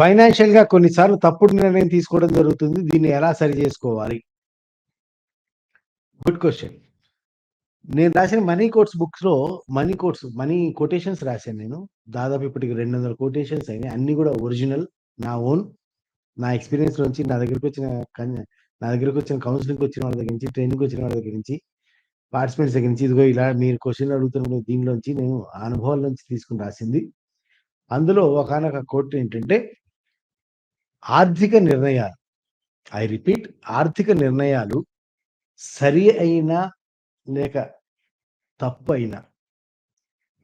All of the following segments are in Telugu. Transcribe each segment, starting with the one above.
ఫైనాన్షియల్గా కొన్నిసార్లు తప్పుడు నిర్ణయం తీసుకోవడం జరుగుతుంది. దీన్ని ఎలా సరి చేసుకోవాలి? గుడ్ క్వశ్చన్ నేను రాసిన మనీ కోట్స్ బుక్స్‌లో మనీ కోట్స్, మనీ కొటేషన్స్ రాశాను నేను. దాదాపు ఇప్పటికి 200 కొటేషన్స్ అయినాయి. అన్ని కూడా ఒరిజినల్. నా ఓన్. నా ఎక్స్పీరియన్స్ నుంచి నా దగ్గరికొచ్చిన వచ్చిన నా దగ్గరకు వచ్చిన కౌన్సిలింగ్ వచ్చిన వాళ్ళ దగ్గర నుంచి, ట్రైనింగ్ వచ్చిన వాళ్ళ దగ్గర నుంచి, పార్టిసిపెంట్స్ దగ్గర నుంచి, ఇదిగో ఇలా మీరు క్వశ్చన్ అడుగుతున్న దీనిలోంచి నేను ఆ అనుభవాల నుంచి తీసుకుని రాసింది. అందులో ఒకానొక కోట్ ఏంటంటే ఆర్థిక నిర్ణయాలు ఐ రిపీట్ ఆర్థిక నిర్ణయాలు సరి అయినా లేక తప్పు అయిన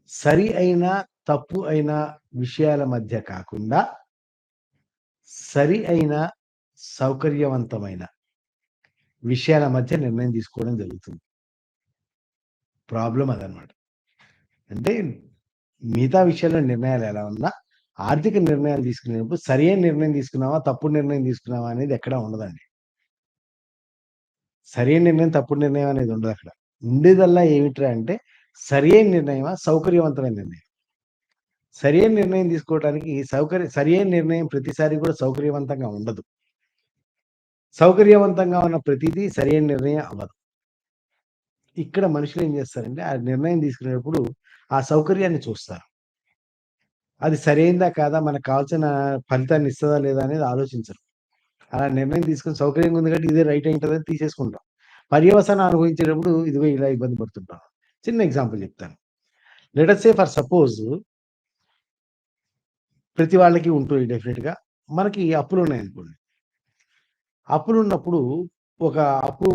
సరి అయినా తప్పు అయిన విషయాల మధ్య కాకుండా సరి అయిన, సౌకర్యవంతమైన విషయాల మధ్య నిర్ణయం తీసుకోవడం జరుగుతుంది. ప్రాబ్లం అదనమాట. అంటే మిగతా విషయాల్లో నిర్ణయాలు ఎలా ఉన్నా, ఆర్థిక నిర్ణయాలు తీసుకునేటప్పుడు సరైన నిర్ణయం తీసుకున్నావా? తప్పుడు నిర్ణయం తీసుకున్నావా? అనేది ఎక్కడా ఉండదండి. సరైన నిర్ణయం, తప్పుడు నిర్ణయం అనేది ఉండదు అక్కడ ఉండేదల్లా ఏమిట్రా అంటే సరియైన నిర్ణయమా? సౌకర్యవంతమైన నిర్ణయం. సరియైన నిర్ణయం తీసుకోవటానికి సౌకర్య సరియైన నిర్ణయం ప్రతిసారి కూడా సౌకర్యవంతంగా ఉండదు. సౌకర్యవంతంగా ఉన్న ప్రతిదీ సరియైన నిర్ణయం అవ్వదు. ఇక్కడ మనుషులు ఏం చేస్తారంటే ఆ నిర్ణయం తీసుకునేటప్పుడు ఆ సౌకర్యాన్ని చూస్తారు. అది సరైందా? కాదా? మనకు కావాల్సిన ఫలితాన్ని ఇస్తుందా లేదా? అనేది ఆలోచించరు. అలా నిర్ణయం తీసుకుని సౌకర్యంగా ఉంది కాబట్టి ఇదే రైట్ అయింటుందని తీసేసుకుంటాం. పర్యవసానం అనుభవించేటప్పుడు ఇదిగో ఇలా ఇబ్బంది పడుతుంటాం. చిన్న ఎగ్జాంపుల్ చెప్తాను. లెట్ సే ఫర్ సపోజ్ ప్రతి వాళ్ళకి ఉంటుంది డెఫినెట్గా మనకి అప్పులు ఉన్నాయనుకోండి అప్పులు ఉన్నప్పుడు ఒక అప్పు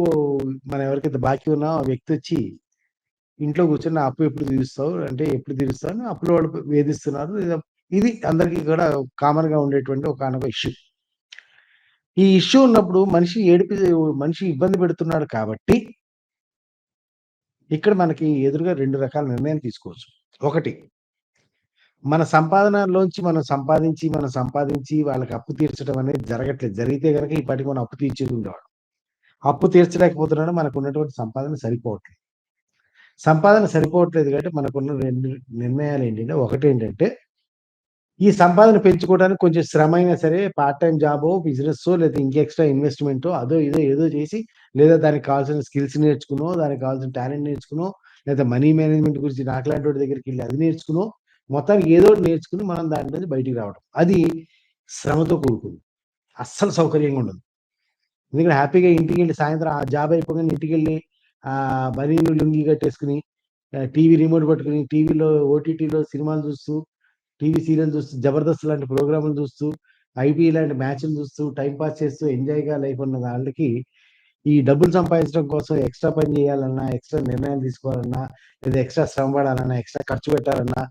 మనం ఎవరికైతే బాకీ ఉన్న వ్యక్తి వచ్చి ఇంట్లో కూర్చొని నా అప్పు ఎప్పుడు తీరుస్తావు? అంటే ఎప్పుడు తీరుస్తావు? అని అప్పుల వాళ్ళు వేధిస్తున్నారు. ఇది అందరికీ కూడా కామన్‌గా ఉండేటువంటి ఒక అనొక ఇష్యూ. ఈ ఇష్యూ ఉన్నప్పుడు మనిషి ఏడిపి మనిషి ఇబ్బంది పెడుతున్నాడు కాబట్టి ఇక్కడ మనకి ఎదురుగా రెండు రకాల నిర్ణయం తీసుకోవచ్చు. ఒకటి మన సంపాదనలోంచి మనం సంపాదించి, మనం సంపాదించి వాళ్ళకి అప్పు తీర్చడం అనేది జరగట్లేదు. జరిగితే కనుక ఈ పాటికి మనం అప్పు తీర్చేది ఉండేవాడు అప్పు తీర్చలేకపోతున్నాడు. మనకు ఉన్నటువంటి సంపాదన సరిపోవట్లేదు. సంపాదన సరిపోవట్లేదు కాబట్టి మనకున్న రెండు నిర్ణయాలు ఏంటంటే ఒకటి ఏంటంటే ఈ సంపాదన పెంచుకోవడానికి కొంచెం శ్రమ అయినా సరే పార్ట్ టైం జాబో, బిజినెస్ లేదా ఇంక ఎక్స్‌ట్రా ఇన్వెస్ట్మెంట్ అదో ఇదో ఏదో చేసి లేదా దానికి కావాల్సిన స్కిల్స్ నేర్చుకునో, దానికి కావాల్సిన టాలెంట్ నేర్చుకునో, లేదా మనీ మేనేజ్‌మెంట్ గురించి నాకులాంటోడి దగ్గరికెళ్ళి అది నేర్చుకునో, మొత్తానికి ఏదో నేర్చుకుని మనం దాని నుంచి బయటికి రావడం. అది శ్రమతో కూడుకుంది. అస్సలు సౌకర్యంగా ఉండదు. ఎందుకంటే హ్యాపీగా ఇంటికి వెళ్ళి సాయంత్రం ఆ జాబ్ అయిపోగానే ఇంటికెళ్ళి ఆ బనీను, లుంగీ కట్టేసుకుని టీవీ రిమోట్ పట్టుకొని టీవీలో ఓటీటీలో సినిమాలు చూస్తూ, టీవీ సీరియల్ చూస్తూ, 'జబర్దస్త్' లాంటి ప్రోగ్రాములు చూస్తూ, ఐపీఎల్ లాంటి మ్యాచ్‌లు చూస్తూ, టైం పాస్ చేస్తూ ఎంజాయ్‌గా లైఫ్ ఉన్న వాళ్ళకి ఈ డబ్బులు సంపాదించడం కోసం ఎక్స్‌ట్రా పని చేయాలన్నా, ఎక్స్‌ట్రా నిర్ణయాలు తీసుకోవాలన్నా, లేదా ఎక్స్‌ట్రా శ్రమ పడాలన్నా, ఎక్స్‌ట్రా ఖర్చు పెట్టాలన్నా,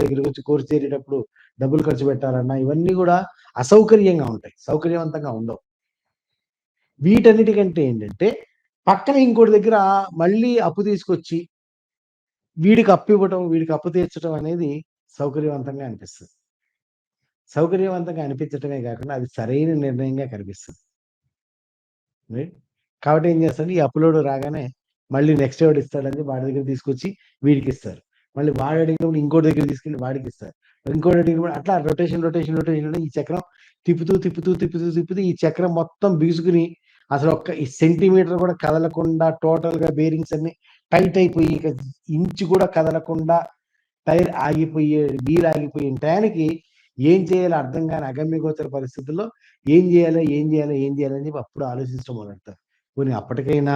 దగ్గరికి వచ్చి కోర్సు చేరేటప్పుడు డబ్బులు ఖర్చు పెట్టాలన్నా ఇవన్నీ కూడా అసౌకర్యంగా ఉంటాయి. సౌకర్యవంతంగా ఉండవు. వీటన్నిటికంటే ఏంటంటే పక్కన ఇంకోటి దగ్గర మళ్ళీ అప్పు తీసుకొచ్చి వీడికి అప్పు ఇవ్వటం, వీడికి అప్పు తీర్చడం అనేది సౌకర్యవంతంగా అనిపిస్తుంది సౌకర్యవంతంగా అనిపించటమే కాకుండా అది సరైన నిర్ణయంగా కనిపిస్తుంది కాబట్టి ఏం చేస్తాడు ఈ అప్పులోడు రాగానే మళ్ళీ నెక్స్ట్ ఎవడు ఇస్తాడని వాడి దగ్గర తీసుకొచ్చి వీడికిస్తారు. మళ్ళీ వాడు అడిగినప్పుడు ఇంకోటి దగ్గర తీసుకెళ్ళి వాడికిస్తారు. ఇంకోటి అడిగినప్పుడు అట్లా రొటేషన్, రొటేషన్, రొటేషన్ ఈ చక్రం తిప్పుతూ, తిప్పుతూ, తిప్పుతూ, తిప్పుతూ ఈ చక్రం మొత్తం బిగుసుకుని అసలు ఒక్క ఈ సెంటీమీటర్ కూడా కదలకుండా టోటల్గా బేరింగ్స్ అన్ని టైట్ అయిపోయి ఇక ఇంచు కూడా కదలకుండా టైర్ ఆగిపోయే వీల్ ఆగిపోయిన టయానికి ఏం చేయాలో అర్థం కాని అగమ్యగోచర పరిస్థితుల్లో ఏం చేయాలో, ఏం చేయాలో, ఏం చేయాలని చెప్పి అప్పుడు ఆలోచించడం మొదలెడతారు. కొన్ని అప్పటికైనా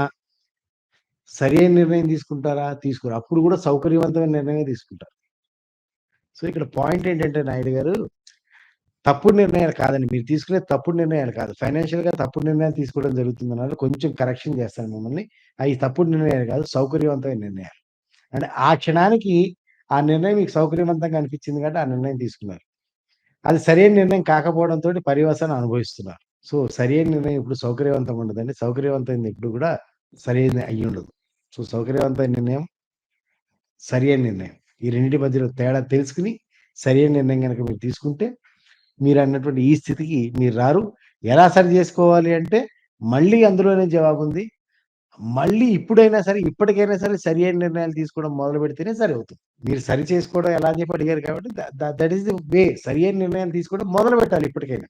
సరైన నిర్ణయం తీసుకుంటారా? తీసుకురా అప్పుడు కూడా సౌకర్యవంతమైన నిర్ణయం తీసుకుంటారు. సో, ఇక్కడ పాయింట్ ఏంటంటే నాయుడు గారు తప్పుడు నిర్ణయాలు కాదండి. మీరు తీసుకునే తప్పుడు నిర్ణయాలు కాదు. ఫైనాన్షియల్‌గా తప్పుడు నిర్ణయాలు తీసుకోవడం జరుగుతుందన్నారు. కొంచెం కరెక్షన్ చేస్తాను మిమ్మల్ని. అవి తప్పుడు నిర్ణయాలు కాదు. సౌకర్యవంతమైన నిర్ణయాలు. అంటే ఆ క్షణానికి ఆ నిర్ణయం మీకు సౌకర్యవంతంగా అనిపించింది కాబట్టి ఆ నిర్ణయం తీసుకున్నారు. అది సరైన నిర్ణయం కాకపోవడంతో పరివసన అనుభవిస్తున్నారు. సో, సరైన నిర్ణయం ఇప్పుడు సౌకర్యవంతంగా ఉండదండి. సౌకర్యవంతమైనది ఎప్పుడు కూడా సరైన అయ్యి ఉండదు సో, సౌకర్యవంతమైన నిర్ణయం సరియైన నిర్ణయం. ఈ రెండింటి మధ్యలో తేడా తెలుసుకుని సరైన నిర్ణయం కనుక మీరు తీసుకుంటే మీరు అన్నటువంటి ఈ స్థితికి మీరు రారు. ఎలా సరి చేసుకోవాలి అంటే మళ్ళీ అందులోనే జవాబు ఉంది మళ్ళీ ఇప్పుడైనా సరే, ఇప్పటికైనా సరే సరి అయిన నిర్ణయాలు తీసుకోవడం మొదలు పెడితేనే సరి అవుతుంది మీరు సరి చేసుకోవడం ఎలా అని చెప్పి అడిగారు కాబట్టి దట్ ఈస్ ది వే. సరియైన నిర్ణయాలు తీసుకోవడం మొదలు పెట్టాలి ఇప్పటికైనా.